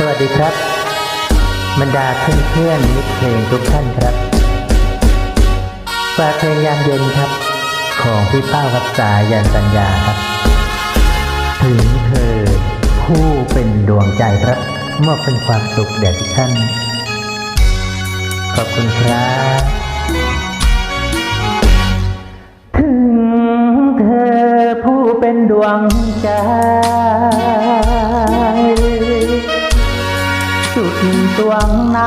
สวัสดีครับ บรรดาเพื่อนเพื่อนมิตรเพลงทุกท่านครับฝากเพลงยามเย็นครับ ของพี่เป้ากับสายันสัญญาครับ ถึงเธอผู้เป็นดวงใจครับมอบเป็นความสุขแด่ทุกท่าน ขอบคุณครับถึงเธอผู้เป็นดวงใจ ดวงใน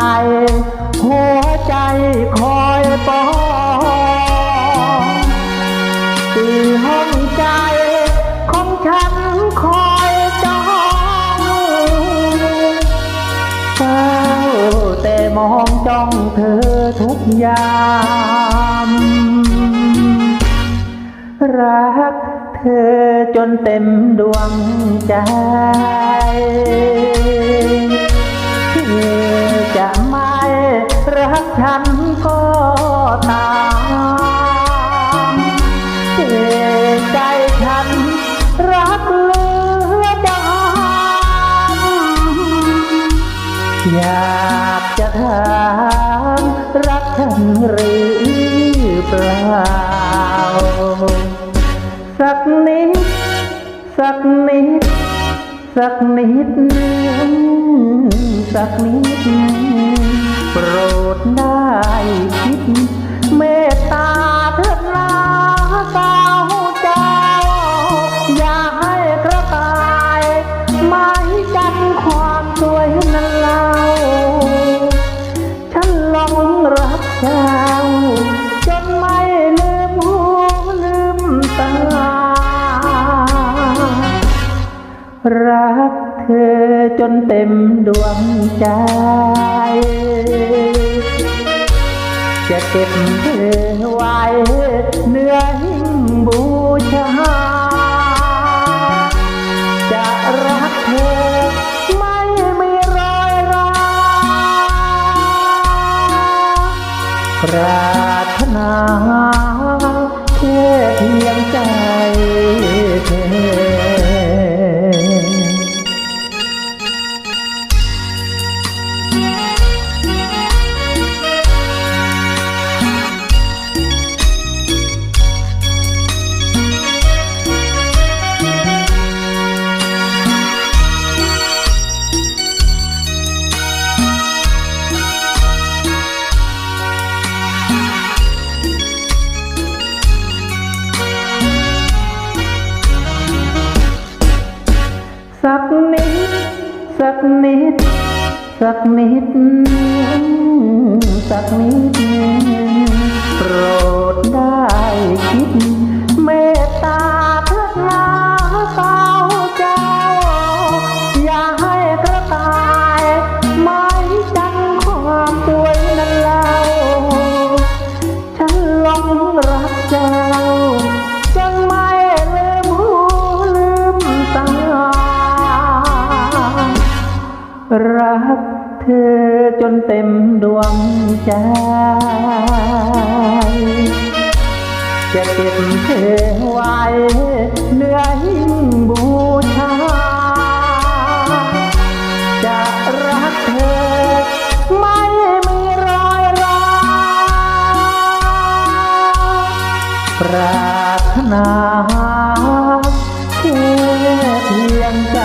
หัวใจคอยปองที่ห้องใจของฉันคอยจ้องเฝ้าแต่มองจ้องเธอทุกยาม รักเธอจนเต็มดวงใจ ฉันก็ตามเจใจฉันรักเลือดำอยากจะถามรักฉันหรือเปล่า สักนิด สักนิด สักนิดนึงสักนิดนึงโปรดได้ เจ้าจนไม่ลืมหูลืมตา รักเธอจนเต็มดวงใจ จะเก็บเธอไว้เนื้อหิ้งบูชา จะรักเธอ ปรารถนาแค่เพียงใจ สักนิด สักนิด สักนิดโปรดได้คิดักเธอจนเต็มดวงใจ จะเก็บเธอไว้เหนื้อหิ้งบูชา จะรักเธอไม่มีรอยร้ปรารถนาแค่เพียงใจ